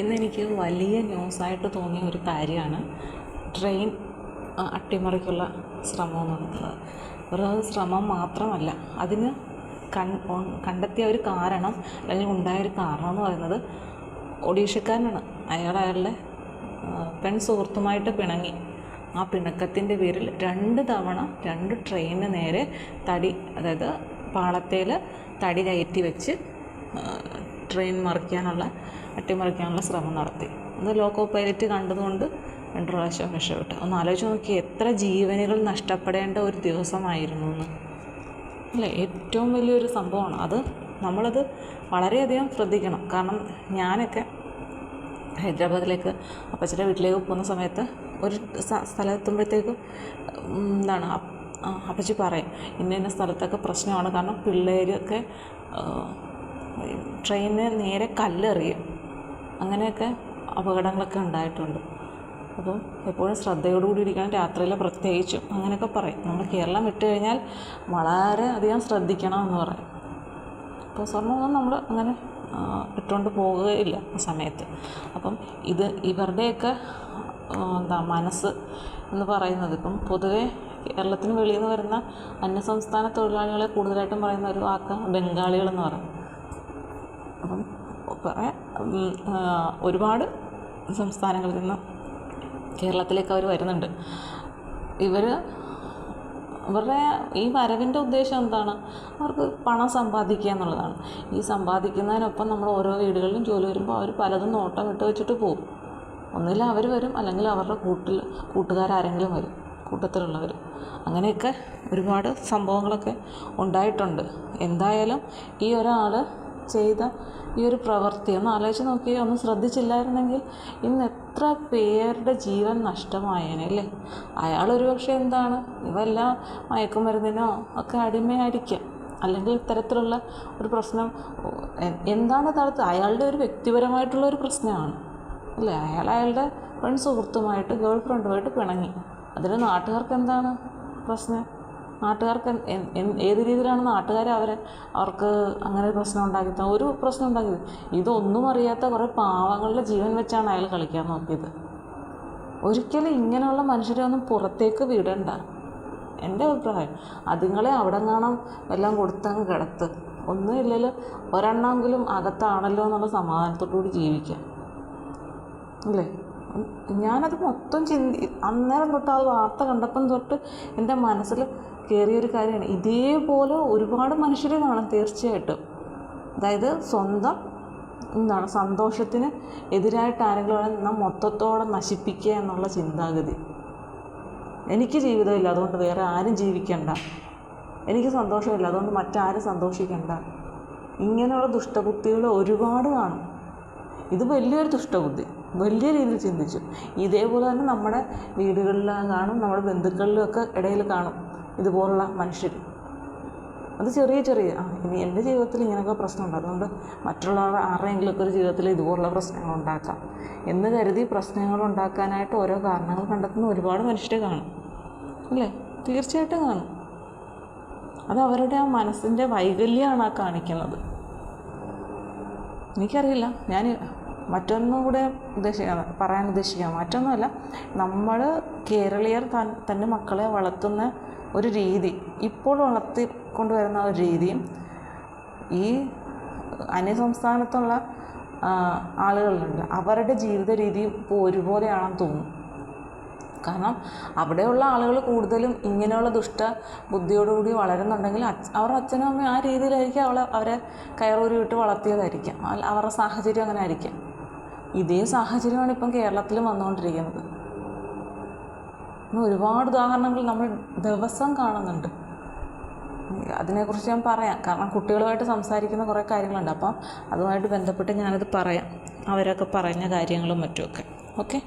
ഇന്നെനിക്ക് വലിയ ന്യൂസായിട്ട് തോന്നിയ ഒരു കാര്യമാണ് ട്രെയിൻ അട്ടിമറിക്കുള്ള ശ്രമം എന്നുള്ളത് വെറും ശ്രമം മാത്രമല്ല അതിന് കൺ കണ്ടെത്തിയ ഒരു കാരണം അല്ലെങ്കിൽ ഉണ്ടായ ഒരു കാരണം എന്ന് പറയുന്നത് ഒഡീഷക്കാരനാണ്. അയാൾ അയാളുടെ പെൺ സുഹൃത്തുമായിട്ട് പിണങ്ങി. ആ പിണക്കത്തിന്റെ പേരിൽ രണ്ട് തവണ രണ്ട് ട്രെയിനിന് നേരെ തടി അതായത് പാളത്തേൽ തടി കയറ്റി വെച്ച് ട്രെയിൻ മറിക്കാനുള്ള അട്ടിമറിക്കാനുള്ള ശ്രമം നടത്തി. അത് ലോക്കോ പൈലറ്റ് കണ്ടതുകൊണ്ട് രണ്ട് പ്രാവശ്യം രക്ഷപ്പെട്ടു ഒന്ന് ആലോചിച്ച് നോക്കി എത്ര ജീവനുകൾ നഷ്ടപ്പെടേണ്ട ഒരു ദിവസമായിരുന്നു എന്ന് അല്ലേ ഏറ്റവും വലിയൊരു സംഭവമാണ്. അത് നമ്മളത് വളരെയധികം ശ്രദ്ധിക്കണം. കാരണം ഞാനൊക്കെ ഹൈദരാബാദിലേക്ക് അപ്പച്ചന്റെ വീട്ടിലേക്ക് പോകുന്ന സമയത്ത് ഒരു സ്ഥലത്തെത്തുമ്പോഴത്തേക്കും എന്താണ് അപ്പച്ചി പറയും ഇന്ന ഇന്ന സ്ഥലത്തൊക്കെ പ്രശ്നമാണ്. കാരണം പിള്ളേരൊക്കെ ട്രെയിനിന് നേരെ കല്ലെറിയും. അങ്ങനെയൊക്കെ അപകടങ്ങളൊക്കെ ഉണ്ടായിട്ടുണ്ട്. അപ്പോൾ എപ്പോഴും ശ്രദ്ധയോടുകൂടി ഇരിക്കണം. രാത്രിയിൽ പ്രത്യേകിച്ചും അങ്ങനെയൊക്കെ പറയും. നമ്മൾ കേരളം വിട്ട് കഴിഞ്ഞാൽ വളരെ അധികം ശ്രദ്ധിക്കണം എന്ന് പറയും. അപ്പോൾ സ്വർണമൊന്നും നമ്മൾ അങ്ങനെ ഇട്ടുകൊണ്ട് പോകുകയില്ല ആ സമയത്ത്. അപ്പം ഇത് ഇവരുടെയൊക്കെ എന്താ മനസ്സ് എന്ന് പറയുന്നത് ഇപ്പം പൊതുവേ കേരളത്തിന് വെളിയിൽ നിന്ന് വരുന്ന അന്യസംസ്ഥാന തൊഴിലാളികളെ കൂടുതലായിട്ടും പറയുന്ന ഒരു വാക്കാണ് ബംഗാളികളെന്ന് പറയും. അപ്പം കുറേ ഒരുപാട് സംസ്ഥാനങ്ങളിൽ നിന്ന് കേരളത്തിലേക്ക് അവർ വരുന്നുണ്ട്. ഇവർ അവരുടെ ഈ വരവിന്റെ ഉദ്ദേശം എന്താണ്? അവർക്ക് പണം സമ്പാദിക്കുക എന്നുള്ളതാണ്. ഈ സമ്പാദിക്കുന്നതിനൊപ്പം നമ്മൾ ഓരോ വീടുകളിലും ജോലി വരുമ്പോൾ അവർ പലതും നോട്ടം ഇട്ട് വെച്ചിട്ട് പോകും. ഒന്നുകിൽ അവർ വരും അല്ലെങ്കിൽ അവരുടെ കൂട്ടിൽ കൂട്ടുകാരാരെങ്കിലും വരും കൂട്ടത്തിലുള്ളവർ അങ്ങനെയൊക്കെ ഒരുപാട് സംഭവങ്ങളൊക്കെ ഉണ്ടായിട്ടുണ്ട്. എന്തായാലും ഈ ഒരാൾ ചെയ്ത ഈ ഒരു പ്രവൃത്തി. ഒന്ന് ആലോചിച്ച് നോക്കി ഒന്ന് ശ്രദ്ധിച്ചില്ലായിരുന്നെങ്കിൽ ഇന്ന് എത്ര പേരുടെ ജീവൻ നഷ്ടമായേനെ അല്ലേ? അയാൾ ഒരു പക്ഷേ എന്താണ്? ഇവെല്ലാം മയക്കുമരുന്നിനോ ഒക്കെ അടിമയായിരിക്കാം. അല്ലെങ്കിൽ ഇത്തരത്തിലുള്ള ഒരു പ്രശ്നം എന്താണ് തടുത്ത് അയാളുടെ ഒരു വ്യക്തിപരമായിട്ടുള്ള ഒരു പ്രശ്നമാണ്. അല്ലേ? അയാൾ അയാളുടെ പെൺ സുഹൃത്തുമായിട്ട് ഗേൾ ഫ്രണ്ടുമായിട്ട് പിണങ്ങി. അതിന് നാട്ടുകാർക്ക് എന്താണ് പ്രശ്നം? നാട്ടുകാർക്ക് ഏത് രീതിയിലാണ് നാട്ടുകാർ അവരെ അവർക്ക് അങ്ങനെ ഒരു പ്രശ്നം ഉണ്ടാക്കി ഒരു പ്രശ്നം ഉണ്ടാക്കിയത്. ഇതൊന്നും അറിയാത്ത കുറേ പാവങ്ങളുടെ ജീവൻ വെച്ചാണ് അയാൾ കളിക്കാൻ നോക്കിയത്. ഒരിക്കലും ഇങ്ങനെയുള്ള മനുഷ്യരെ ഒന്നും പുറത്തേക്ക് വിടണ്ട. എന്റെ അഭിപ്രായം. അതുങ്ങളെ അവിടെ കാണാൻ എല്ലാം കൊടുത്തങ്ങ് കിടത്ത്. ഒന്നുമില്ലല്ലോ ഒരെണ്ണമെങ്കിലും അകത്താണല്ലോ എന്നുള്ള സമാധാനത്തോടുകൂടി ജീവിക്കാം അല്ലേ? ഞാനത് മൊത്തം ചിന്തി അന്നേരം തൊട്ട് ആ വാർത്ത കണ്ടപ്പം തൊട്ട് എന്റെ മനസ്സിൽ കയറിയൊരു കാര്യമാണ്. ഇതേപോലെ ഒരുപാട് മനുഷ്യരെ കാണും തീർച്ചയായിട്ടും. അതായത് സ്വന്തം എന്താണ് സന്തോഷത്തിന് എതിരായിട്ട് ആരെങ്കിലും നാം മൊത്തത്തോടെ നശിപ്പിക്കുക എന്നുള്ള ചിന്താഗതി. എനിക്ക് ജീവിതമില്ല അതുകൊണ്ട് വേറെ ആരും ജീവിക്കണ്ട. എനിക്ക് സന്തോഷമില്ല അതുകൊണ്ട് മറ്റാരും സന്തോഷിക്കണ്ട. ഇങ്ങനെയുള്ള ദുഷ്ടബുദ്ധികൾ ഒരുപാട് കാണും. ഇത് വലിയൊരു ദുഷ്ടബുദ്ധി. വലിയ രീതിയിൽ ചിന്തിച്ചു. ഇതേപോലെ തന്നെ നമ്മുടെ വീടുകളിൽ കാണും നമ്മുടെ ബന്ധുക്കളിലും ഒക്കെ ഇടയിൽ കാണും ഇതുപോലുള്ള മനുഷ്യർ. അത് ചെറിയ ചെറിയ ആ ഇനി എന്റെ ജീവിതത്തിൽ ഇങ്ങനെയൊക്കെ പ്രശ്നമുണ്ട്. അതുകൊണ്ട് മറ്റുള്ളവരുടെ ആരുടെയെങ്കിലുമൊക്കെ ഒരു ജീവിതത്തിൽ ഇതുപോലുള്ള പ്രശ്നങ്ങൾ ഉണ്ടാക്കാം. എന്ന് കരുതി പ്രശ്നങ്ങൾ ഉണ്ടാക്കാനായിട്ട് ഓരോ കാരണങ്ങൾ കണ്ടെത്തുന്ന ഒരുപാട് മനുഷ്യർ കാണും. അല്ലേ? തീർച്ചയായിട്ടും കാണും. അത് അവരുടെ ആ മനസ്സിന്റെ വൈകല്യമാണ് ആ കാണിക്കുന്നത്. എനിക്കറിയില്ല. ഞാൻ മറ്റൊന്നും കൂടെ പറയാൻ ഉദ്ദേശിക്കാം. മറ്റൊന്നുമല്ല നമ്മൾ കേരളീയർ തന്റെ മക്കളെ വളർത്തുന്ന ഒരു രീതി ഇപ്പോൾ വളർത്തി കൊണ്ടുവരുന്ന ഒരു രീതിയും ഈ അന്യസംസ്ഥാനത്തുള്ള ആളുകളുണ്ട്. അവരുടെ ജീവിത രീതിയും ഇപ്പോൾ ഒരുപോലെയാണെന്ന് തോന്നുന്നു. കാരണം അവിടെയുള്ള ആളുകൾ കൂടുതലും ഇങ്ങനെയുള്ള ദുഷ്ട ബുദ്ധിയോടുകൂടി വളരുന്നുണ്ടെങ്കിൽ അവരുടെ അച്ഛനും അമ്മയും ആ രീതിയിലായിരിക്കും അവളെ അവരെ കയറൂരി വിട്ട് വളർത്തിയതായിരിക്കാം അവരുടെ സാഹചര്യം അങ്ങനെ ആയിരിക്കാം. ഇതേ സാഹചര്യമാണ് ഇപ്പം കേരളത്തിലും വന്നുകൊണ്ടിരിക്കുന്നത്. ഒരുപാട് ഉദാഹരണങ്ങൾ നമ്മൾ ദിവസം കാണുന്നുണ്ട്. അതിനെക്കുറിച്ച് ഞാൻ പറയാം. കാരണം കുട്ടികളുമായിട്ട് സംസാരിക്കുന്ന കുറേ കാര്യങ്ങളുണ്ട്. അപ്പം അതുമായിട്ട് ബന്ധപ്പെട്ട് ഞാനത് പറയാം. അവരൊക്കെ പറഞ്ഞ കാര്യങ്ങളും മറ്റുമൊക്കെ. ഓക്കെ?